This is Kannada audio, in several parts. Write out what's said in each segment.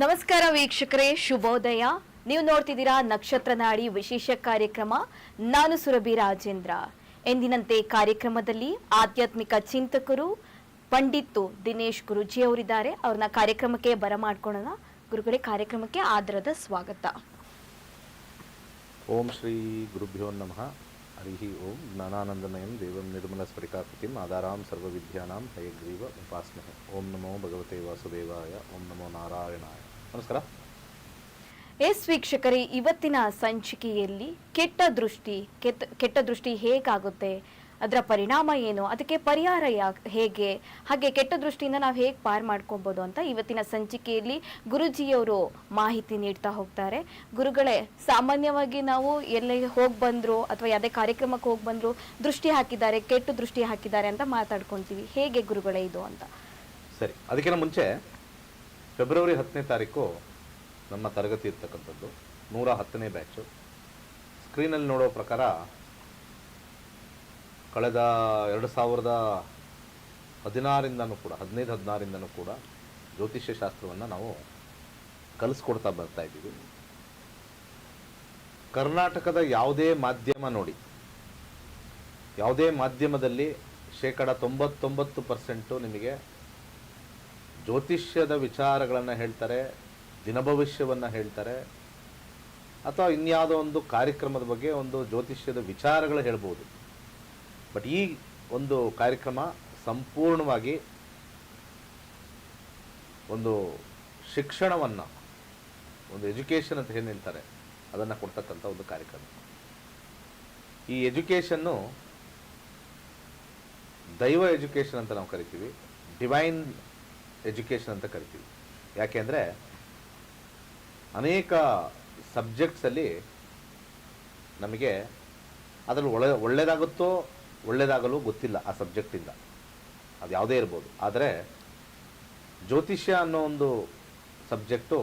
ನಮಸ್ಕಾರ ವೀಕ್ಷಕರೇ, ಶುಭೋದಯ. ನೀವು ನೋಡ್ತಿದ್ದೀರಾ ನಕ್ಷತ್ರ ನಾಡಿ ವಿಶೇಷ ಕಾರ್ಯಕ್ರಮ, ನಾನು ಸುರಭಿ ರಾಜೇಂದ್ರ. ಎಂದಿನಂತೆ ಕಾರ್ಯಕ್ರಮದಲ್ಲಿ ಆಧ್ಯಾತ್ಮಿಕ ಚಿಂತಕರು ಪಂಡಿತ್ತು ದಿನೇಶ್ ಗುರುಜಿ ಅವರಿದ್ದಾರೆ. ಅವ್ರನ್ನ ಕಾರ್ಯಕ್ರಮಕ್ಕೆ ಬರಮಾಡ್ಕೊಳ್ಳೋಣ ಗುರುಗಳೇ, ಕಾರ್ಯಕ್ರಮಕ್ಕೆ ಆದರದ ಸ್ವಾಗತ. ಓಂ ಶ್ರೀ ಗುರುಭ್ಯೋ ನಮಃ. ಹರಿ ಓಂ ಜ್ಞಾನಾನಂದಮಯಂ ದೇವಂ ನಿರ್ಮಲ ಸ್ಫಟಿಕಾಕೃತಿಂ ಆಧಾರಾಂ ಸರ್ವವಿದ್ಯಾನಾಂ ಹಯಗ್ರೀವ ಉಪಾಸ್ಮಹೆ. ಓಂ ನಮೋ ಭಗವತೆ ವಾಸುದೇವಾಯ, ಓಂ ನಮೋ ನಾರಾಯಣಾಯ. ನಮಸ್ಕಾರ. ಎಸ್ ವೀಕ್ಷಕರೇ, ಇವತ್ತಿನ ಸಂಚಿಕೆಯಲ್ಲಿ ಕೆಟ್ಟ ದೃಷ್ಟಿ ಕೆಟ್ಟ ದೃಷ್ಟಿ ಹೇಗಾಗುತ್ತೆ? ಅದರ ಪರಿಣಾಮ ಏನು? ಅದಕ್ಕೆ ಪರಿಹಾರ ಹೇಗೆ? ಹಾಗೆ ಕೆಟ್ಟ ದೃಷ್ಟಿಯಿಂದ ನಾವು ಹೇಗೆ ಪಾರ್ ಮಾಡ್ಕೊಬೋದು ಅಂತ ಇವತ್ತಿನ ಸಂಚಿಕೆಯಲ್ಲಿ ಗುರುಜಿಯವರು ಮಾಹಿತಿ ನೀಡ್ತಾ ಹೋಗ್ತಾರೆ. ಗುರುಗಳೇ, ಸಾಮಾನ್ಯವಾಗಿ ನಾವು ಎಲ್ಲಿಗೆ ಹೋಗಿ ಬಂದ್ರು ಅಥವಾ ಯಾವುದೇ ಕಾರ್ಯಕ್ರಮಕ್ಕೆ ಹೋಗಿ ಬಂದ್ರು ದೃಷ್ಟಿ ಹಾಕಿದ್ದಾರೆ, ಕೆಟ್ಟು ದೃಷ್ಟಿ ಹಾಕಿದ್ದಾರೆ ಅಂತ ಮಾತಾಡ್ಕೊಂತೀವಿ. ಹೇಗೆ ಗುರುಗಳೇ ಇದು ಅಂತ? ಸರಿ, ಅದಕ್ಕಿಂತ ಮುಂಚೆ ಫೆಬ್ರವರಿ ಹತ್ತನೇ ತಾರೀಕು ನಮ್ಮ ತರಗತಿ ಇರ್ತಕ್ಕಂಥದ್ದು. ನೂರ ಹತ್ತನೇ ಬ್ಯಾಚು ಸ್ಕ್ರೀನಲ್ಲಿ ನೋಡೋ ಪ್ರಕಾರ ಕಳೆದ ಎರಡು ಸಾವಿರದ ಹದಿನಾರಿಂದನೂ ಕೂಡ, ಹದಿನೈದು, ಹದಿನಾರಿಂದನೂ ಕೂಡ ಜ್ಯೋತಿಷ್ಯ ಶಾಸ್ತ್ರವನ್ನು ನಾವು ಕಲಿಸ್ಕೊಡ್ತಾ ಬರ್ತಾ ಇದ್ದೀವಿ. ಕರ್ನಾಟಕದ ಯಾವುದೇ ಮಾಧ್ಯಮ ನೋಡಿ, ಯಾವುದೇ ಮಾಧ್ಯಮದಲ್ಲಿ ಶೇಕಡ ತೊಂಬತ್ತೊಂಬತ್ತು ಪರ್ಸೆಂಟು ನಿಮಗೆ ಜ್ಯೋತಿಷ್ಯದ ವಿಚಾರಗಳನ್ನು ಹೇಳ್ತಾರೆ ದಿನಭವಿಷ್ಯವನ್ನು ಹೇಳ್ತಾರೆ, ಅಥವಾ ಇನ್ಯಾವುದೋ ಒಂದು ಕಾರ್ಯಕ್ರಮದ ಬಗ್ಗೆ ಒಂದು ಜ್ಯೋತಿಷ್ಯದ ವಿಚಾರಗಳು ಹೇಳ್ಬೋದು. ಬಟ್ ಈ ಒಂದು ಕಾರ್ಯಕ್ರಮ ಸಂಪೂರ್ಣವಾಗಿ ಒಂದು ಶಿಕ್ಷಣವನ್ನು, ಒಂದು ಎಜುಕೇಷನ್ ಅಂತ ಏನು ಹೇಳ್ತಾರೆ ಅದನ್ನು ಕೊಡ್ತಕ್ಕಂಥ ಒಂದು ಕಾರ್ಯಕ್ರಮ. ಈ ಎಜುಕೇಷನ್ನು ದೈವ ಎಜುಕೇಷನ್ ಅಂತ ನಾವು ಕರಿತೀವಿ ಡಿವೈನ್ ಎಜುಕೇಷನ್ ಅಂತ ಕರಿತೀವಿ. ಯಾಕೆಂದರೆ ಅನೇಕ ಸಬ್ಜೆಕ್ಟ್ಸಲ್ಲಿ ನಮಗೆ ಅದರಲ್ಲಿ ಒಳ್ಳೆ ಒಳ್ಳೆಯದಾಗುತ್ತೋ ಒಳ್ಳೆಯದಾಗಲು ಗೊತ್ತಿಲ್ಲ ಆ ಸಬ್ಜೆಕ್ಟಿಂದ ಅದು ಯಾವುದೇ ಇರ್ಬೋದು. ಆದರೆ ಜ್ಯೋತಿಷ್ಯ ಅನ್ನೋ ಒಂದು ಸಬ್ಜೆಕ್ಟು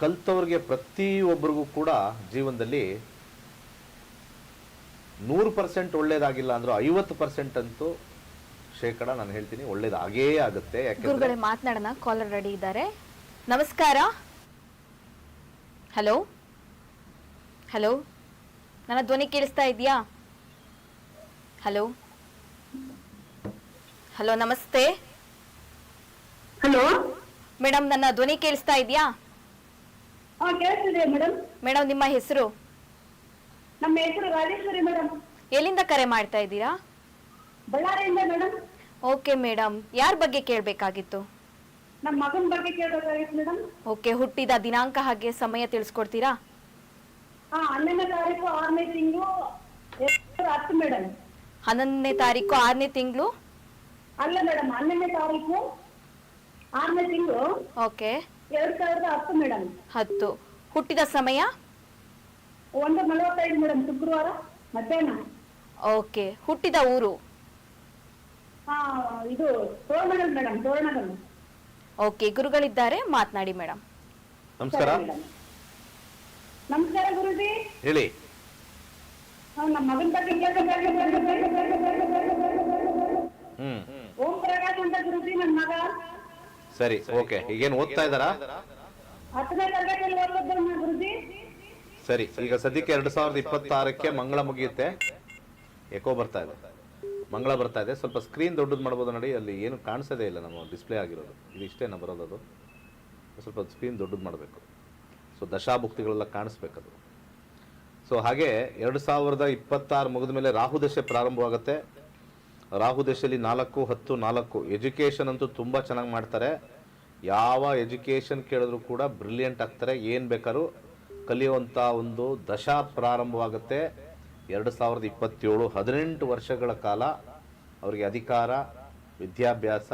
ಕಲ್ತವ್ರಿಗೆ ಪ್ರತಿಯೊಬ್ಬರಿಗೂ ಕೂಡ ಜೀವನದಲ್ಲಿ ನೂರು ಪರ್ಸೆಂಟ್ ಒಳ್ಳೇದಾಗಿಲ್ಲ ಅಂದ್ರು ಐವತ್ತು ಪರ್ಸೆಂಟ್ ಅಂತೂ ಶೇಕಡ ನಾನು ಹೇಳ್ತೀನಿ ಒಳ್ಳೇದಾಗೇ ಆಗುತ್ತೆ. ಗುರುಗಳೇ, ಮಾತನಾಡೋಣ. ಕಾಲರ್ ರೆಡಿ ಇದ್ದಾರೆ. ನಮಸ್ಕಾರ. ಹಲೋ ಹಲೋ ನನ್ನ ಧ್ವನಿ ಕೇಳಿಸ್ತಾ ಇದೆಯಾ? ಹಲೋ. ಹಲೋ ನಮಸ್ತೆ. ಹಲೋ. ಮೇಡಮ್ ನನ್ನ ಧ್ವನಿ ಕೇಳಿಸ್ತಾ ಇದೆಯಾ? ಮೇಡಮ್ ನಿಮ್ಮ ಹೆಸರು? ನಮ್ಮ ಹೆಸರು ರಾಜೇಶ್ವರಿ ಮೇಡಮ್ ಎಲ್ಲಿಂದ ಕರೆ ಮಾಡ್ತಾ ಇದ್ದೀರಾ? ಬಳ್ಳಾರಿಯಿಂದ ಮೇಡಮ್ ಓಕೆ ಮೇಡಮ್ ಯಾರ ಬಗ್ಗೆ ಕೇಳಬೇಕಾಗಿತ್ತು? ನಮ್ಮ ಮಗನ ಬಗ್ಗೆ ಕೇಳಬೇಕಾಗಿತ್ತು ಮೇಡಮ್ ಓಕೆ ಹುಟ್ಟಿದ ದಿನಾಂಕ ಹಾಗೆ ಸಮಯ ತಿಳಿಸ್ಕೊಡ್ತೀರಾ? ಹಾ ಹನ್ನೊಂದನೇ ತಾರೀಕು ಆರನೇ ತಿಂಗಳು ಹತ್ತು ಮೇಡಮ್ ಹನ್ನೊಂದನೇ ತಾರೀಕು ಆರನೇ ತಿಂಗಳು? ಅಲ್ಲ ಮೇಡಮ್ ಹನ್ನೊಂದನೇ ತಾರೀಕು ಆರನೇ ತಿಂಗಳು. ಓಕೆ. ಎರಡ್ ಸಾವಿರದ ಹತ್ತು ಮೇಡಮ್. ಹತ್ತು. ಹುಟ್ಟಿದ ಸಮಯ? ಒಂದು ನಲವತ್ತೈದು ಮೇಡಮ್ ಶುಕ್ರವಾರ ಮಧ್ಯಾಹ್ನ. ಓಕೆ. ಹುಟ್ಟಿದ ಊರು? ಹಾ ಇದು ತೋರಣಗಲ್ ಮೇಡಮ್ ತೋರಣಗಲ್. ಓಕೆ. ಗುರುಗಳಿದ್ದಾರೆ ಮಾತನಾಡಿ ಮೇಡಮ್. ನಮಸ್ಕಾರ. ನಮಸ್ಕಾರ ಗುರುಜಿ. ಹೇಳಿ. ನಮ್ಮ ಮಗನ ಬಗ್ಗೆ ಕೇಳಬೇಕಾಗಿತ್ತು ಹ್ಮ್. ಓಂ ಪ್ರಕಾಶ್ ಅಂತ ಗುರುಜಿ ನನ್ನ ಮಗ. ಸರಿ ಓಕೆ. ಈಗೇನು ಓದ್ತಾ ಇದ್ದಾರಾ? ಹತ್ತನೇ ತರಗತಿಯಲ್ಲಿ ಓದ್ತಿದ್ದಾನೆ ಗುರುಜಿ. ಸರಿ ಈಗ ಸದ್ಯಕ್ಕೆ ಎರಡು ಸಾವಿರದ ಇಪ್ಪತ್ತಾರಕ್ಕೆ ಮಂಗಳ ಮುಗಿಯುತ್ತೆ. ಎಕೋ ಬರ್ತಾ ಇದೆ. ಮಂಗಳ ಬರ್ತಾ ಇದೆ. ಸ್ವಲ್ಪ ಸ್ಕ್ರೀನ್ ದೊಡ್ಡದು ಮಾಡ್ಬೋದು ನೋಡಿ ಅಲ್ಲಿ ಏನು ಕಾಣಿಸೋದೇ ಇಲ್ಲ ನಮ್ಮ ಡಿಸ್ಪ್ಲೇ ಆಗಿರೋದು. ಇದು ಇಷ್ಟೇನ ಬರೋದು ಅದು. ಸ್ವಲ್ಪ ಸ್ಕ್ರೀನ್ ದೊಡ್ಡದು ಮಾಡಬೇಕು. ಸೊ ದಶಾಭುಕ್ತಿಗಳೆಲ್ಲ ಕಾಣಿಸ್ಬೇಕದು. ಸೊ ಹಾಗೆ ಎರಡು ಸಾವಿರದ ಇಪ್ಪತ್ತಾರು ಮುಗಿದ ಮೇಲೆ ರಾಹು ದಶೆ ಪ್ರಾರಂಭವಾಗುತ್ತೆ. ರಾಹು ದಶೆಯಲ್ಲಿ ನಾಲ್ಕು, ಹತ್ತು, ನಾಲ್ಕು. ಎಜುಕೇಷನ್ ಅಂತೂ ತುಂಬ ಚೆನ್ನಾಗಿ ಮಾಡ್ತಾರೆ. ಯಾವ ಎಜುಕೇಷನ್ ಕೇಳಿದ್ರು ಕೂಡ ಬ್ರಿಲಿಯಂಟ್ ಆಗ್ತಾರೆ. ಏನು ಬೇಕಾದ್ರೂ ಕಲಿಯುವಂಥ ಒಂದು ದಶಾ ಪ್ರಾರಂಭವಾಗುತ್ತೆ. ಎರಡು ಸಾವಿರದ ಇಪ್ಪತ್ತೇಳು, ಹದಿನೆಂಟು ವರ್ಷಗಳ ಕಾಲ ಅವರಿಗೆ ಅಧಿಕಾರ, ವಿದ್ಯಾಭ್ಯಾಸ,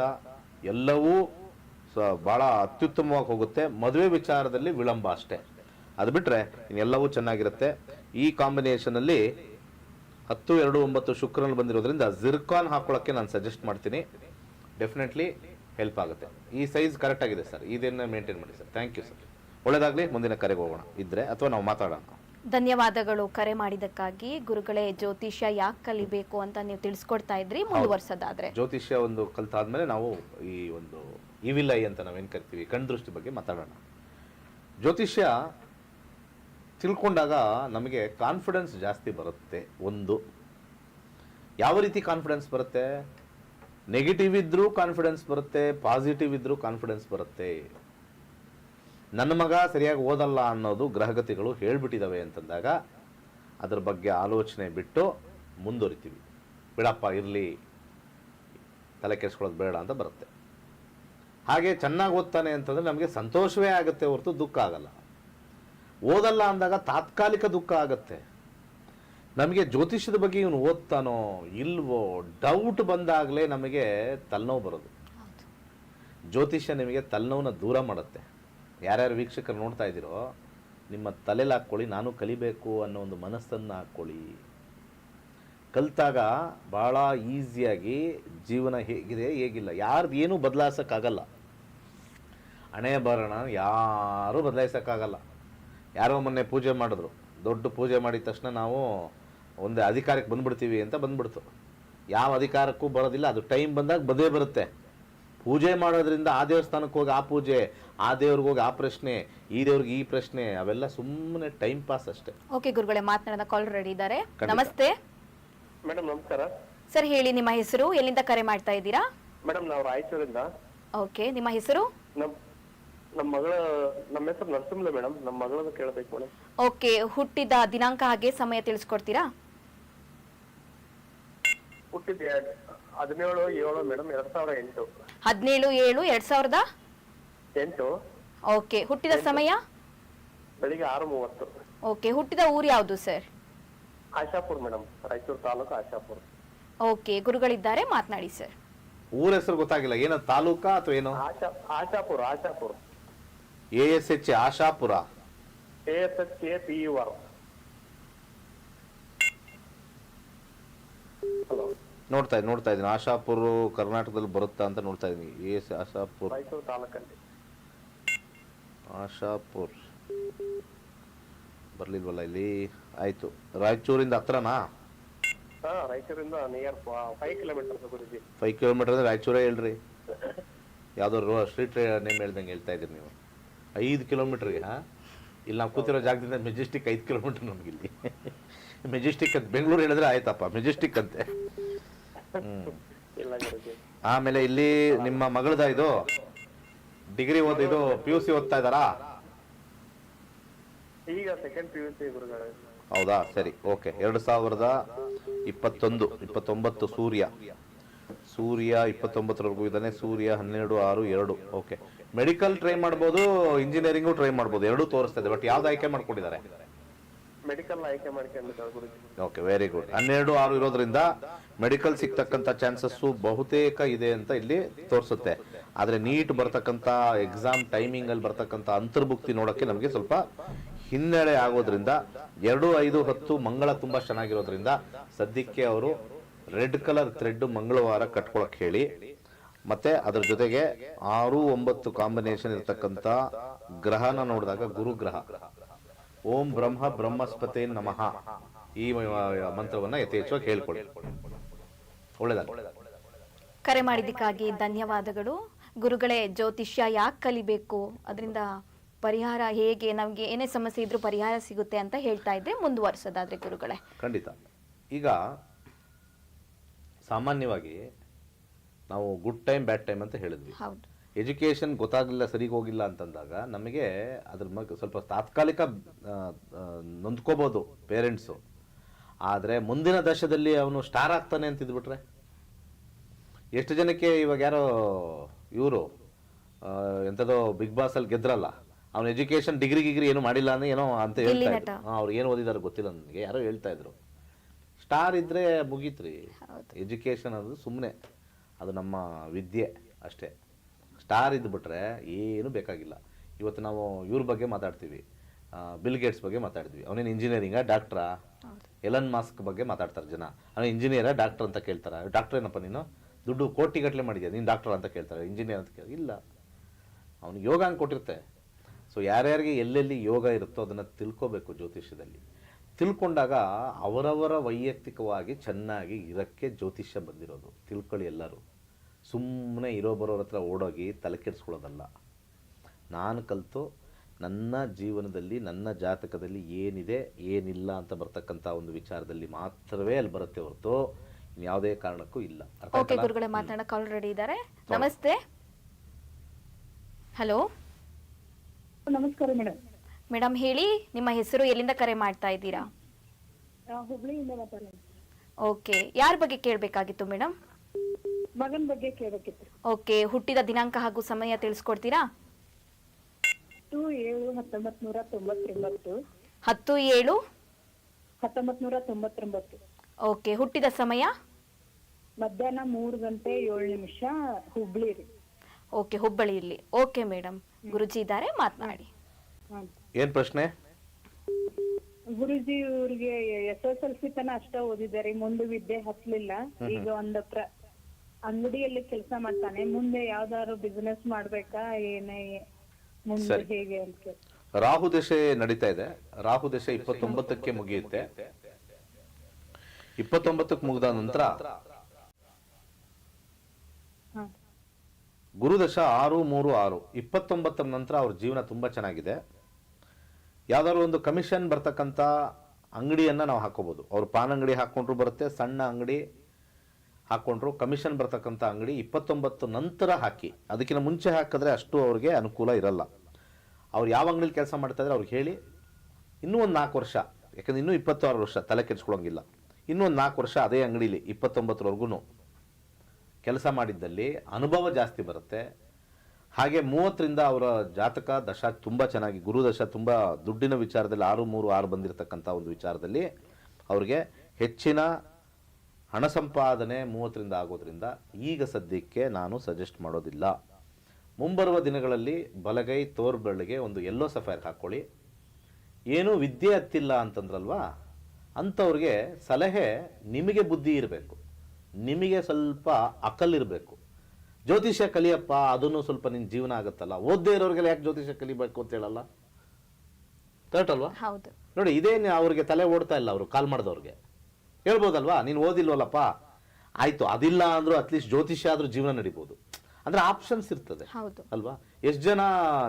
ಎಲ್ಲವೂ ಸ ಭಾಳ ಅತ್ಯುತ್ತಮವಾಗಿ ಹೋಗುತ್ತೆ. ಮದುವೆ ವಿಚಾರದಲ್ಲಿ ವಿಳಂಬ ಅಷ್ಟೇ. ಅದು ಬಿಟ್ಟರೆ ಇನ್ನೆಲ್ಲವೂ ಚೆನ್ನಾಗಿರುತ್ತೆ. ಈ ಕಾಂಬಿನೇಷನಲ್ಲಿ ಹತ್ತು ಎರಡು ಒಂಬತ್ತು ಶುಕ್ರನಲ್ಲಿ ಬಂದಿರೋದ್ರಿಂದ ಜಿರ್ಕಾನ್ ಹಾಕೊಳ್ಳೋಕ್ಕೆ ನಾನು ಸಜೆಸ್ಟ್ ಮಾಡ್ತೀನಿ. ಡೆಫಿನೆಟ್ಲಿ ಹೆಲ್ಪ್ ಆಗುತ್ತೆ. ಈ ಸೈಜ್ ಕರೆಕ್ಟ್ ಆಗಿದೆ ಸರ್ ಇದನ್ನ ಮೇಂಟೈನ್ ಮಾಡಿ ಸರ್ ಥ್ಯಾಂಕ್ ಯು ಸರ್ ಒಳ್ಳೇದಾಗಲಿ ಮುಂದಿನ ಕರೆಗೆ ಹೋಗೋಣ. ಇದ್ರೆ ಅಥವಾ ನಾವು ಮಾತಾಡೋಣ? ಧನ್ಯವಾದಗಳು ಕರೆ ಮಾಡಿದ್ದಕ್ಕಾಗಿ. ಗುರುಗಳೇ ಜ್ಯೋತಿಷ್ಯ ಯಾಕೆ ಕಲಿಬೇಕು ಅಂತ ನೀವು ತಿಳಿಸ್ಕೊಡ್ತಾ ಇದ್ರಿ. ಮುಂದುವರ್ಸೋದಾದ್ರೆ. ಜ್ಯೋತಿಷ್ಯ ಒಂದು ಕಲ್ತಾದ್ಮೇಲೆ ನಾವು ಈ ಒಂದು ಇವಿಲ್ ಐ ಅಂತ ನಾವೇನು ಕರಿತೀವಿ? ಕಣ್ ದೃಷ್ಟಿ ಬಗ್ಗೆ ಮಾತಾಡೋಣ. ಜ್ಯೋತಿಷ್ಯ ತಿಳ್ಕೊಂಡಾಗ ನಮಗೆ ಕಾನ್ಫಿಡೆನ್ಸ್ ಜಾಸ್ತಿ ಬರುತ್ತೆ. ಒಂದು, ಯಾವ ರೀತಿ ಕಾನ್ಫಿಡೆನ್ಸ್ ಬರುತ್ತೆ? ನೆಗೆಟಿವ್ ಇದ್ದರೂ ಕಾನ್ಫಿಡೆನ್ಸ್ ಬರುತ್ತೆ ಪಾಸಿಟಿವ್ ಇದ್ದರೂ ಕಾನ್ಫಿಡೆನ್ಸ್ ಬರುತ್ತೆ. ನನ್ನ ಮಗ ಸರಿಯಾಗಿ ಓದಲ್ಲ ಅನ್ನೋದು ಗ್ರಹಗತಿಗಳು ಹೇಳಿಬಿಟ್ಟಿದ್ದಾವೆ ಅಂತಂದಾಗ ಅದರ ಬಗ್ಗೆ ಆಲೋಚನೆ ಬಿಟ್ಟು ಮುಂದುವರಿತೀವಿ. ಬಿಡಪ್ಪ, ಇರಲಿ, ತಲೆ ಕೆಡಿಸ್ಕೊಳ್ಳೋದು ಬೇಡ ಅಂತ ಬರುತ್ತೆ. ಹಾಗೆ ಚೆನ್ನಾಗಿ ಓದ್ತಾನೆ ಅಂತಂದರೆ ನಮಗೆ ಸಂತೋಷವೇ ಆಗುತ್ತೆ ಹೊರತು ದುಃಖ ಆಗಲ್ಲ. ಓದಲ್ಲ ಅಂದಾಗ ತಾತ್ಕಾಲಿಕ ದುಃಖ ಆಗುತ್ತೆ. ನಮಗೆ ಜ್ಯೋತಿಷ್ಯದ ಬಗ್ಗೆ ಇವನು ಓದ್ತಾನೋ ಇಲ್ವೋ ಡೌಟ್ ಬಂದಾಗಲೇ ನಮಗೆ ತಲೆನೋವು ಬರೋದು. ಜ್ಯೋತಿಷ್ಯ ನಿಮಗೆ ತಲೆನೋವನ್ನ ದೂರ ಮಾಡುತ್ತೆ. ಯಾರ್ಯಾರು ವೀಕ್ಷಕರು ನೋಡ್ತಾ ಇದ್ದೀರೋ ನಿಮ್ಮ ತಲೆಲಿ ಹಾಕ್ಕೊಳ್ಳಿ ನಾನು ಕಲಿಬೇಕು ಅನ್ನೋ ಒಂದು ಮನಸ್ಸನ್ನು ಹಾಕ್ಕೊಳ್ಳಿ. ಕಲಿತಾಗ ಭಾಳ ಈಸಿಯಾಗಿ ಜೀವನ ಹೇಗಿದೆ ಹೇಗಿಲ್ಲ. ಯಾರ್ದು ಏನೂ ಬದಲಾಯಿಸೋಕ್ಕಾಗಲ್ಲ. ಹಣೆ ಬರೋಣ ಯಾರೂ ಬದಲಾಯಿಸೋಕ್ಕಾಗಲ್ಲ. ಯಾರೋ ಮೊನ್ನೆ ಪೂಜೆ ಮಾಡಿದ್ರು. ದೊಡ್ಡ ಪೂಜೆ ಮಾಡಿದ ತಕ್ಷಣ ನಾವು ಒಂದು ಅಧಿಕಾರಕ್ಕೆ ಬಂದ್ಬಿಡ್ತೀವಿ ಅಂತ ಬಂದ್ಬಿಡ್ತು. ಯಾವ ಅಧಿಕಾರಕ್ಕೂ ಬರೋದಿಲ್ಲ. ಅದು ಟೈಮ್ ಬಂದಾಗ ಬದೇ ಬರುತ್ತೆ. ಪೂಜೆ ಮಾಡೋದ್ರಿಂದ ಆ ದೇವಸ್ಥಾನಕ್ಕೆ ಹೋಗಿ ಆ ಪೂಜೆ ಆ ದೇವ್ರಿಗೆ ಹೋಗಿ ಆ ಪ್ರಶ್ನೆ ಈ ದೇವ್ರಿಗೆ ಈ ಪ್ರಶ್ನೆ ಅವೆಲ್ಲ ಸುಮ್ಮನೆ ಟೈಮ್ ಪಾಸ್ ಅಷ್ಟೇ. ಓಕೆ ಗುರುಗಳೇ ಮಾತನಾಡೋದ ಕಾಲ್ ರೆಡಿ ಇದ್ದಾರೆ. ಖಂಡಿತ. ನಮಸ್ತೆ. ಮೇಡಮ್ ನಮಸ್ಕಾರ. ಸರ್ ಹೇಳಿ ನಿಮ್ಮ ಹೆಸರು ಎಲ್ಲಿಂದ ಕರೆ ಮಾಡ್ತಾ ಇದ್ದೀರಾ? ಮೇಡಮ್ ನಾವು ರಾಯಚೂರಿಂದ. ಓಕೆ ನಿಮ್ಮ ಹೆಸರು? ನಮ್ ನಮ್ಮ ಮಗಳ ನಮ್ಮ ಹೆಸರು ನರಸಿಂಹ ಮೇಡಮ್ ನಮ್ಮ ಮಗಳನ್ನು ಕೇಳಬೇಕು ಮೇಡಮ್. ಓಕೆ ಹುಟ್ಟಿದ ದಿನಾಂಕ ಹಾಗೆ ಸಮಯ ತಿಳಿಸ್ಕೊಡ್ತೀರಾ? ಹುಟ್ಟಿದ ಹದಿನೇಳು ಏಳು ಮೇಡಮ್ ಎರಡ್ ಸಾವಿರದ ಎಂಟು. ಹದಿನೇಳು ಏಳು ಎರಡ್ ಸಾವಿರದ? ಎಂಟು. ಓಕೆ ಹುಟ್ಟಿದ ಸಮಯ? ಬೆಳಿಗ್ಗೆ ಆರು ಮೂವತ್ತು. ಓಕೆ ಹುಟ್ಟಿದ ಊರು ಯಾವುದು sir? Ashapur madam Raichur taluk Ashapur. Okay ಗುರುಗಳಿದ್ದಾರೆ ಮಾತನಾಡಿ ಸರ್. ಊರ ಹೆಸರು ಗೊತ್ತಾಗಿಲ್ಲ ಏನೋ ತಾಲೂಕಾ ಅಥವಾ ಏನೋ? Asha Ashapur Ashapur. A S H Ashapura. A S H A P U R ನೋಡ್ತಾ ಇದ್ದೀನಿ ನೋಡ್ತಾ ಇದ್ದೀನಿ. ಆಶಾಪುರ ಕರ್ನಾಟಕದಲ್ಲಿ ಬರುತ್ತಾ ಅಂತ ನೋಡ್ತಾ ಇದ್ದೀನಿ. A S Ashapur. ತಾಲೂಕಲ್ಲಿ. ಆಶಾಪುರ್. ಬರ್ಲಿಲ್ವಲ್ಲ ಇಲ್ಲಿ? ಆಯ್ತು. ರಾಯಚೂರಿಂದ ಹತ್ರನಾ? ಹಾ ರಾಯಚೂರಿಂದ near five kilometre guruji five kilometre ಅಂದ್ರೆ ರಾಯಚೂರೇ ಹೇಳ್ರಿ. ಯಾವ್ದೋ ರೋ ಸ್ಟ್ರೀಟ್ ನೇಮ್ ಹೇಳ್ದಂಗೆ ಹೇಳ್ತಾ ಇದ್ದೀರಿ ನೀವು. ಐದು ಕಿಲೋಮೀಟ್ರಿಗೆ ಹಾಂ? ಇಲ್ಲಿ ನಾವು ಕೂತಿರೋ ಜಾಗದಿಂದ ಮೆಜೆಸ್ಟಿಕ್ ಐದು ಕಿಲೋಮೀಟರ್ ಇಲ್ಲಿ ಮೆಜೆಸ್ಟಿಕ್ ಅಂತ ಬೆಂಗಳೂರು ಹೇಳಿದ್ರೆ ಆಯ್ತಪ್ಪ ಮೆಜೆಸ್ಟಿಕ್ ಅಂತೆ. ಆಮೇಲೆ ಇಲ್ಲಿ ನಿಮ್ಮ ಮಗಳದ ಇದು ಡಿಗ್ರಿ ಓದ್ ಇದು ಪಿ ಯು ಸಿ ಓದ್ತಾ ಇದ್ದಾರಾ? ಹೌದಾ? ಸರಿ ಓಕೆ. ಎರಡು ಸಾವಿರದ ಇಪ್ಪತ್ತೊಂದು ಇಪ್ಪತ್ತೊಂಬತ್ತು ಸೂರ್ಯ. ಸೂರ್ಯ ಇಪ್ಪತ್ತೊಂಬತ್ತರವರೆಗೂ ಇದ್ದಾನೆ ಸೂರ್ಯ ಹನ್ನೆರಡು ಆರು ಎರಡು ಓಕೆ. ಮೆಡಿಕಲ್ ಟ್ರೈ ಮಾಡ್ಬೋದು ಇಂಜಿನಿಯರಿಂಗು ಟ್ರೈ ಮಾಡ್ಬೋದು. ಎರಡೂ ತೋರಿಸ್ತಾ ಇದೆ ಬಟ್ ಯಾವ್ದು ಆಯ್ಕೆ ಮಾಡ್ಕೊಂಡಿದ್ದಾರೆ? ಮೆಡಿಕಲ್ ಆಯ್ಕೆ ಮಾಡ್ಕೊಂಡಿದ್ದಾರೆ ಗುರುಜಿ. ಓಕೆ ವೆರಿ ಗುಡ್ ಹನ್ನೆರಡು ಆರು ಇರೋದ್ರಿಂದ ಮೆಡಿಕಲ್ ಸಿಗ್ತಕ್ಕಂಥ ಚಾನ್ಸಸ್ಸು ಬಹುತೇಕ ಇದೆ ಅಂತ ಇಲ್ಲಿ ತೋರಿಸುತ್ತೆ. ಆದರೆ ನೀಟ್ ಬರ್ತಕ್ಕಂಥ ಎಕ್ಸಾಮ್ ಟೈಮಿಂಗಲ್ಲಿ ಬರ್ತಕ್ಕಂಥ ಅಂತರ್ಭುಕ್ತಿ ನೋಡೋಕ್ಕೆ ನಮಗೆ ಸ್ವಲ್ಪ ಹಿನ್ನಡೆ ಆಗೋದ್ರಿಂದ ಎರಡು ಐದು ಹತ್ತು ಮಂಗಳ ತುಂಬ ಚೆನ್ನಾಗಿರೋದ್ರಿಂದ ಸದ್ಯಕ್ಕೆ ಅವರು ರೆಡ್ ಕಲರ್ ಥ್ರೆಡ್ ಮಂಗಳವಾರ ಕಟ್ಕೊಳಕ್ ಹೇಳಿ ಮತ್ತೆ ಅದರ ಜೊತೆಗೆ ಆರು ಒಂಬತ್ತು ಕಾಂಬಿನೇಷನ್ ಇರತಕ್ಕಂಥ ಗ್ರಹನ ನೋಡಿದಾಗ ಗುರು ಗ್ರಹ ಓಂ ಬ್ರಹ್ಮ ಬ್ರಹ್ಮಸ್ಪತಿ ನಮಃ. ಈ ಮಂತ್ರವನ್ನ ಯಥೇಚ್ಛವಾಗಿ ಹೇಳ್ಕೊಳ್ಳಿ. ಒಳ್ಳೇದಾಗ ಕರೆ ಮಾಡಿದ್ದಕ್ಕಾಗಿ ಧನ್ಯವಾದಗಳು. ಗುರುಗಳೇ ಜ್ಯೋತಿಷ್ಯ ಯಾಕೆ ಕಲಿಬೇಕು? ಅದರಿಂದ ಪರಿಹಾರ ಹೇಗೆ ನಮಗೆ ಏನೇ ಸಮಸ್ಯೆ ಇದ್ರೂ ಪರಿಹಾರ ಸಿಗುತ್ತೆ ಅಂತ ಹೇಳ್ತಾ ಇದ್ರೆ ಮುಂದುವರಿಸೋದಾದ್ರೆ ಗುರುಗಳೇ. ಖಂಡಿತ. ಈಗ ಸಾಮಾನ್ಯವಾಗಿ ನಾವು ಗುಡ್ ಟೈಮ್ ಬ್ಯಾಡ್ ಟೈಮ್ ಅಂತ ಹೇಳಿದ್ವಿ. ಹೌದು. ಎಜುಕೇಷನ್ ಗೊತ್ತಾಗಲಿಲ್ಲ ಸರಿಗೆ ಹೋಗಿಲ್ಲ ಅಂತಂದಾಗ ನಮಗೆ ಅದ್ರ ಬಗ್ಗೆ ಸ್ವಲ್ಪ ತಾತ್ಕಾಲಿಕ ಆ, ಆ, ನೊಂದ್ಕೋಬೋದು ಪೇರೆಂಟ್ಸು ಆದರೆ ಮುಂದಿನ ದಶದಲ್ಲಿ ಅವನು ಸ್ಟಾರ್ ಆಗ್ತಾನೆ ಅಂತ ಇದ್ಬಿಟ್ರೆ? ಎಷ್ಟು ಜನಕ್ಕೆ ಇವಾಗ ಯಾರೋ ಇವರು ಎಂಥದೋ ಬಿಗ್ ಬಾಸ್ ಅಲ್ಲಿ ಗೆದ್ರಲ್ಲ ಅವ್ನು ಎಜುಕೇಶನ್ ಡಿಗ್ರಿ ಗಿಗ್ರಿ ಏನು ಮಾಡಿಲ್ಲ ಅಂದ್ರೆ ಏನೋ ಅಂತ ಹೇಳ್ತಾ. ಇದ್ರು. ಅವ್ರು ಏನು ಓದಿದಾರೆ ಗೊತ್ತಿಲ್ಲ ನನಗೆ ಯಾರೋ ಹೇಳ್ತಾ ಇದ್ರು. ಸ್ಟಾರ್ ಇದ್ರೆ ಮುಗೀತ್ರಿ. ಎಜುಕೇಶನ್ ಅನ್ನೋದು ಸುಮ್ಮನೆ ಅದು ನಮ್ಮ ವಿದ್ಯೆ ಅಷ್ಟೇ. ಸ್ಟಾರ್ ಇದ್ಬಿಟ್ರೆ ಏನೂ ಬೇಕಾಗಿಲ್ಲ. ಇವತ್ತು ನಾವು ಇವ್ರ ಬಗ್ಗೆ ಮಾತಾಡ್ತೀವಿ. ಬಿಲ್ ಗೇಟ್ಸ್ ಬಗ್ಗೆ ಮಾತಾಡ್ತೀವಿ. ಅವನೇನು ಇಂಜಿನಿಯರಿಂಗಾ ಡಾಕ್ಟ್ರಾ ಎಲನ್ ಮಾಸ್ಕ್ ಬಗ್ಗೆ ಮಾತಾಡ್ತಾರೆ ಜನ. ಅವನು ಇಂಜಿನಿಯರ ಡಾಕ್ಟರ್ ಅಂತ ಕೇಳ್ತಾರೆ. ಡಾಕ್ಟರ್ ಏನಪ್ಪ ನೀನು? ದುಡ್ಡು ಕೋಟಿಗಟ್ಟಲೆ ಮಾಡಿದ್ಯಾ? ನೀನು ಡಾಕ್ಟರ್ ಅಂತ ಕೇಳ್ತಾರೆ. ಇಂಜಿನಿಯರ್ ಅಂತ ಕೇಳಿ ಇಲ್ಲ. ಅವ್ನಿಗೆ ಯೋಗ ಹಂಗೆ ಕೊಟ್ಟಿರುತ್ತೆ. ಸೊ ಯಾರ್ಯಾರಿಗೆ ಎಲ್ಲೆಲ್ಲಿ ಯೋಗ ಇರುತ್ತೋ ಅದನ್ನು ತಿಳ್ಕೋಬೇಕು ಜ್ಯೋತಿಷ್ಯದಲ್ಲಿ. ತಿಳ್ಕೊಂಡಾಗ ಅವರವರ ವೈಯಕ್ತಿಕವಾಗಿ ಚೆನ್ನಾಗಿ ಇರಕ್ಕೆ ಜ್ಯೋತಿಷ್ಯ ಬಂದಿರೋದು. ತಿಳ್ಕೊಳ್ಳಿ ಎಲ್ಲರೂ. ಸುಮ್ಮನೆ ಇರೋ ಬರೋರ ಹತ್ರ ಓಡೋಗಿ ತಲೆ ಕೆಡಿಸ್ಕೊಳ್ಳೋದಲ್ಲ. ನಾನು ಕಲಿತು ನನ್ನ ಜೀವನದಲ್ಲಿ ನನ್ನ ಜಾತಕದಲ್ಲಿ ಏನಿದೆ ಏನಿಲ್ಲ ಅಂತ ಬರ್ತಕ್ಕಂಥ ಒಂದು ವಿಚಾರದಲ್ಲಿ ಮಾತ್ರವೇ ಅಲ್ಲಿ ಬರುತ್ತೆ ಹೊರತು ಯಾವುದೇ ಕಾರಣಕ್ಕೂ ಇಲ್ಲ. ಓಕೆ ಗುರುಗಳೇ ಮಾತನಾಡಕ್ ಕಾಲ್ ರೆಡಿ ಇದ್ದಾರೆ ನಮಸ್ತೆ. ಹಲೋ. ನಮಸ್ಕಾರ ಮೇಡಮ್. ಮೇಡಮ್ ಹೇಳಿ ನಿಮ್ಮ ಹೆಸರು ಎಲ್ಲಿಂದ ಕರೆ ಮಾಡ್ತಾ ಇದ್ದೀರಾ? ಹುಬ್ಳಿಯಿಂದ ಮಾತಾಡೋದು. ಓಕೆ ಯಾರ ಬಗ್ಗೆ ಕೇಳಬೇಕಾಗಿತ್ತು ಮೇಡಮ್ ಮಗನ ಬಗ್ಗೆ ಕೇಳಬೇಕಿತ್ತು. ಓಕೆ ಹುಟ್ಟಿದ ದಿನಾಂಕ ಹಾಗೂ ಸಮಯ ತಿಳಿಸ್ಕೊಡ್ತೀರಾ? ಟು ಏಳು ಹತ್ತೊಂಬತ್ ನೂರ ತೊಂಬತ್ತೊಂಬತ್ತು. ಹತ್ತು ಏಳು? ಹತ್ತೊಂಬತ್ ನೂರ ತೊಂಬತ್ತೊಂಬತ್ತು. ಓಕೆ ಹುಟ್ಟಿದ ಸಮಯ? ಮಧ್ಯಾಹ್ನ ಮೂರು ಗಂಟೆ ಏಳು ನಿಮಿಷ ಹುಬ್ಳಿ ಓಕೆ ಹುಬ್ಬಳ್ಳಿ ಹುಬ್ಬಳ್ಳಿಯಲ್ಲಿ ಓಕೆ ಮೇಡಮ್ ಗುರುಜಿ ಇದ್ದಾರೆ ಮಾತನಾಡಿ. ಹಾಂ ಏನ್ ಪ್ರಶ್ನೆ? ಗುರುಜಿ ಇವ್ರಿಗೆ ಎಸ್ ಎಸ್ ಎಲ್ ಸಿ ತನ ಅಷ್ಟ ಓದಿದ್ದಾರೆ ಮುಂದೆ ವಿದ್ಯೆ ಹತ್ಲಿಲ್ಲ. ಈಗ ಒಂದು ಪ್ರ ಅಂಗಡಿಯಲ್ಲಿ ಕೆಲಸ ಮಾಡ್ತಾನೆ ಮುಂದೆ ಯಾವ್ದಾದ್ರು ಬಿಸ್ನೆಸ್ ಮಾಡ್ಬೇಕಾ ಏನೇ ಮುಂದೆ ಸರಿ. ಹೇಗೆ ಅಂತ. ರಾಹು ದಶೆ ನಡೀತಾ ಇದೆ. ರಾಹು ದಶೆ ಇಪ್ಪತ್ತೊಂಬತ್ತಕ್ಕೆ ಮುಗಿಯುತ್ತೆ. ಇಪ್ಪತ್ತೊಂಬತ್ತಕ್ಕೆ ಮುಗಿದ ನಂತರ ಹಾ. ಗುರುದಶ ಆರು ಮೂರು ಆರು ಇಪ್ಪತ್ತೊಂಬತ್ತರ ನಂತರ ಅವ್ರ ಜೀವನ ತುಂಬಾ ಚೆನ್ನಾಗಿದೆ. ಯಾವ್ದಾದ್ರು ಒಂದು ಕಮಿಷನ್ ಬರ್ತಕ್ಕಂಥ ಅಂಗಡಿಯನ್ನು ನಾವು ಹಾಕೋಬಹುದು ಅವ್ರು ಪಾನ್ ಅಂಗಡಿ ಹಾಕ್ಕೊಂಡ್ರು ಬರುತ್ತೆ, ಸಣ್ಣ ಅಂಗಡಿ ಹಾಕ್ಕೊಂಡ್ರು ಕಮಿಷನ್ ಬರ್ತಕ್ಕಂಥ ಅಂಗಡಿ ಇಪ್ಪತ್ತೊಂಬತ್ತು ನಂತರ ಹಾಕಿ, ಅದಕ್ಕಿಂತ ಮುಂಚೆ ಹಾಕಿದ್ರೆ ಅಷ್ಟು ಅವ್ರಿಗೆ ಅನುಕೂಲ ಇರಲ್ಲ. ಅವ್ರು ಯಾವ ಅಂಗಡಿಲಿ ಕೆಲಸ ಮಾಡ್ತಾ ಇದ್ದಾರೆ ಅವ್ರಿಗೆ ಹೇಳಿ, ಇನ್ನೂ ಒಂದು ನಾಲ್ಕು ವರ್ಷ, ಯಾಕಂದ್ರೆ ಇನ್ನೂ ಇಪ್ಪತ್ತಾರು ವರ್ಷ ತಲೆ ಕೆಡಿಸ್ಕೊಳಂಗಿಲ್ಲ ಇನ್ನೂ ಒಂದು ನಾಲ್ಕು ವರ್ಷ ಅದೇ ಅಂಗಡೀಲಿ ಇಪ್ಪತ್ತೊಂಬತ್ತರವರೆಗೂ ಕೆಲಸ ಮಾಡಿದ್ದಲ್ಲಿ ಅನುಭವ ಜಾಸ್ತಿ ಬರುತ್ತೆ ಹಾಗೆ ಮೂವತ್ತರಿಂದ ಅವರ ಜಾತಕ, ದಶ ತುಂಬ ಚೆನ್ನಾಗಿ, ಗುರು ದಶ ತುಂಬ ದುಡ್ಡಿನ ವಿಚಾರದಲ್ಲಿ ಆರು, ಮೂರು, ಆರು ಬಂದಿರತಕ್ಕಂಥ ಒಂದು ವಿಚಾರದಲ್ಲಿ ಅವ್ರಿಗೆ ಹೆಚ್ಚಿನ ಹಣ ಸಂಪಾದನೆ ಮೂವತ್ತರಿಂದ ಆಗೋದ್ರಿಂದ ಈಗ ಸದ್ಯಕ್ಕೆ ನಾನು ಸಜೆಸ್ಟ್ ಮಾಡೋದಿಲ್ಲ. ಮುಂಬರುವ ದಿನಗಳಲ್ಲಿ ಬಲಗೈ ತೋರ್ಬೆರಳಿಗೆ ಒಂದು ಎಲ್ಲೋ ಸಫೈರ್ ಹಾಕ್ಕೊಳ್ಳಿ ಏನೂ ವಿದ್ಯೆ ಹತ್ತಿಲ್ಲ ಅಂತಂದ್ರಲ್ವಾ, ಅಂಥವ್ರಿಗೆ ಸಲಹೆ ನಿಮಗೆ ಬುದ್ಧಿ ಇರಬೇಕು. ನಿಮಗೆ ಸ್ವಲ್ಪ ಅಕಲಿರಬೇಕು ಜ್ಯೋತಿಷ್ಯ ಕಲಿಯಪ್ಪ ಅದನ್ನು ಸ್ವಲ್ಪ ನಿನ್ನ ಜೀವನ ಆಗುತ್ತಲ್ಲ? ಓದ್ದೇ ಇರೋರಿಗೆಲ್ಲ ಯಾಕೆ ಜ್ಯೋತಿಷ್ಯ ಕಲಿಬೇಕು ಅಂತ ಹೇಳಲ್ಲ? ಕರೆಕ್ಟ್ ಅಲ್ವಾ? ಹೌದು. ನೋಡಿ ಇದೇನು ಅವ್ರಿಗೆ ತಲೆ ಓಡ್ತಾ ಇಲ್ಲ ಅವರು ಕಾಲ್ ಮಾಡಿದವ್ರಿಗೆ. ಹೇಳ್ಬೋದಲ್ವಾ? ನೀನು ಓದಿಲ್ವಲ್ಲಪ್ಪ? ಆಯ್ತು ಅದಿಲ್ಲ ಅಂದ್ರೂ ಅಟ್ಲೀಸ್ಟ್ ಜ್ಯೋತಿಷ್ಯ ಆದ್ರೂ ಜೀವನ ನಡಿಬೋದು. ಅಂದ್ರೆ ಆಪ್ಷನ್ಸ್ ಇರ್ತದೆ. ಹೌದು. ಅಲ್ವಾ? ಎಷ್ಟು ಜನ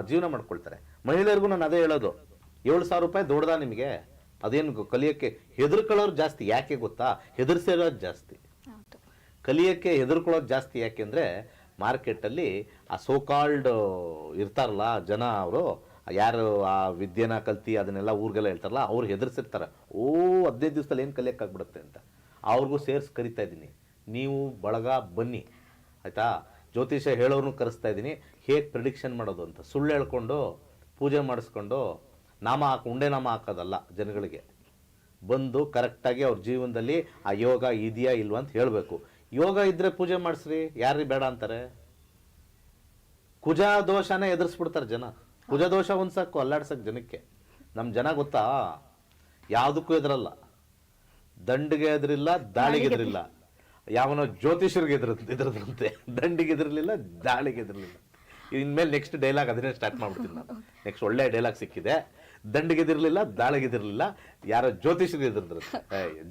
ಜೀವನ ಮಾಡ್ಕೊಳ್ತಾರೆ? ಮಹಿಳೆಯರಿಗೂ ನಾನು ಅದೇ ಹೇಳೋದು. ಏಳು ಸಾವಿರ ರೂಪಾಯಿ ದೊಡ್ಡದ ನಿಮಗೆ? ಅದೇನು ಕಲಿಯೋಕ್ಕೆ ಹೆದರ್ಕೊಳ್ಳೋರು ಜಾಸ್ತಿ ಯಾಕೆ ಗೊತ್ತಾ? ಹೆದರ್ಸಿರೋದು ಜಾಸ್ತಿ. ಕಲಿಯೋಕ್ಕೆ ಹೆದರ್ಕೊಳ್ಳೋದು ಜಾಸ್ತಿ ಯಾಕೆಂದರೆ ಮಾರ್ಕೆಟಲ್ಲಿ ಆ ಸೋಕಾಲ್ಡ್ ಇರ್ತಾರಲ್ಲ ಜನ ಅವರು, ಯಾರು ಆ ವಿದ್ಯೆನ ಕಲ್ತಿ ಅದನ್ನೆಲ್ಲ ಊರಿಗೆಲ್ಲ ಹೇಳ್ತಾರಲ್ಲ, ಅವ್ರು ಹೆದರ್ಸಿರ್ತಾರೆ. ಓ, ಹದಿನೈದು ದಿವಸದಲ್ಲಿ ಏನು ಕಲಿಯೋಕ್ಕಾಗ್ಬಿಡುತ್ತೆ ಅಂತ. ಅವ್ರಿಗೂ ಸೇರಿಸಿ ಕರಿತಾ ಇದ್ದೀನಿ. ನೀವು ಬಳಗ ಬನ್ನಿ. ಆಯಿತಾ? ಜ್ಯೋತಿಷ ಹೇಳೋರ್ನು ಕರೆಸ್ತಾ ಇದ್ದೀನಿ. ಹೇಗೆ ಪ್ರಿಡಿಕ್ಷನ್ ಮಾಡೋದು ಅಂತ. ಸುಳ್ಳು ಹೇಳ್ಕೊಂಡು, ಪೂಜೆ ಮಾಡಿಸ್ಕೊಂಡು, ನಾಮ ಹಾಕಿ, ಉಂಡೆ ನಾಮ ಹಾಕೋದಲ್ಲ ಜನಗಳಿಗೆ. ಬಂದು ಕರೆಕ್ಟಾಗಿ ಅವ್ರ ಜೀವನದಲ್ಲಿ ಆ ಯೋಗ ಇದೆಯಾ ಇಲ್ವಾ ಅಂತ ಹೇಳಬೇಕು. ಯೋಗ ಇದ್ರೆ ಪೂಜೆ ಮಾಡಿಸ್ರಿ ಯಾರ್ರಿ ಬೇಡ ಅಂತಾರೆ? ಕುಜ ದೋಷನೇ ಎದುರಿಸ್ಬಿಡ್ತಾರೆ ಜನ. ಕುಜ ದೋಷ ಒಂದು ಸಾಕು ಅಲ್ಲಾಡ್ಸಕ್ಕೆ ಜನಕ್ಕೆ. ನಮ್ಮ ಜನ ಗೊತ್ತಾ? ಯಾವುದಕ್ಕೂ ಎದುರಲ್ಲ. ದಂಡಿಗೆ ಎದುರಿಲ್ಲ ದಾಳಿಗೆ ಎದುರಿಲ್ಲ. ಯಾವನೋ ಜ್ಯೋತಿಷರಿಗೆ ಎದುರು ಎದುರದಂತೆ. ದಂಡಿಗೆ ಎದುರಲಿಲ್ಲ ದಾಳಿಗೆ ಎದುರಲಿಲ್ಲ. ಇನ್ಮೇಲೆ ನೆಕ್ಸ್ಟ್ ಡೈಲಾಗ್ ಅದನ್ನೇ ಸ್ಟಾರ್ಟ್ ಮಾಡ್ಬಿಡ್ತೀನಿ ನಾನು. ನೆಕ್ಸ್ಟ್ ಒಳ್ಳೆ ಡೈಲಾಗ್ ಸಿಕ್ಕಿದೆ. ದಂಡಿಗೆ ಎದಿರಲಿಲ್ಲ ದಾಳಿಗೆ ಎದಿರಲಿಲ್ಲ. ಯಾರೋ ಜ್ಯೋತಿಷರಿಗೆ ಎದುರಿದ್ರು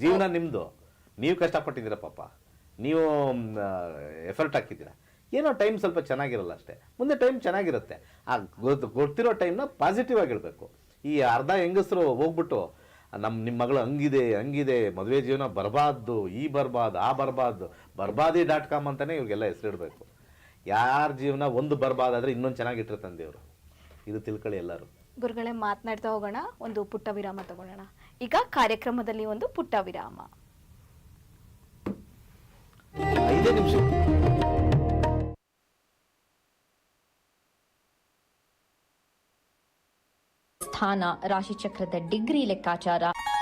ಜೀವನ ನಿಮ್ಮದು ನೀವು ಕಷ್ಟಪಟ್ಟಿದ್ದೀರ ಪಾಪ. ನೀವು ಎಫರ್ಟ್ ಹಾಕಿದ್ದೀರ? ಏನೋ ಟೈಮ್ ಸ್ವಲ್ಪ ಚೆನ್ನಾಗಿರಲ್ಲ ಅಷ್ಟೇ. ಮುಂದೆ ಟೈಮ್ ಚೆನ್ನಾಗಿರುತ್ತೆ. ಆ, ಗೊತ್ತು, ಗೊತ್ತಿರೋ ಟೈಮ್ನ ಪಾಸಿಟಿವ್ ಆಗಿರಬೇಕು. ಈ ಅರ್ಧ ಹೆಂಗಸರು ಹೋಗ್ಬಿಟ್ಟು ನಮ್ಮ ನಿಮ್ಮ ಮಗಳು ಹಂಗಿದೆ ಹಂಗಿದೆ, ಮದುವೆ ಜೀವನ ಬರಬಾರ್ದು, ಈ ಬರ್ಬಾರ್ದು, ಆ ಬರಬಾರ್ದು, ಬರ್ಬಾದಿ ಡಾಟ್ ಕಾಮ್ ಅಂತಲೇ ಇವ್ರಿಗೆಲ್ಲ ಹೆಸರಿಡಬೇಕು ಯಾರ ಜೀವನ ಒಂದು ಬರ್ಬಾದಾದ್ರೆ ಇನ್ನೊಂದು ಚೆನ್ನಾಗಿಟ್ಟಿರ್ತಾನೆ ದೇವರು ಇದು ತಿಳ್ಕೊಳ್ಳಿ ಎಲ್ಲರೂ. ಗುರುಗಳೇ, ಮಾತನಾಡ್ತಾ ಹೋಗೋಣ. ಒಂದು ಪುಟ್ಟ ವಿರಾಮ ತಗೊಳ್ಳೋಣ. ಈಗ ಕಾರ್ಯಕ್ರಮದಲ್ಲಿ ಒಂದು ಪುಟ್ಟ ವಿರಾಮ. ಐದೇ ನಿಮಿಷ ಸ್ಥಾನ ರಾಶಿಚಕ್ರದ ಡಿಗ್ರಿ ಲೆಕ್ಕಾಚಾರ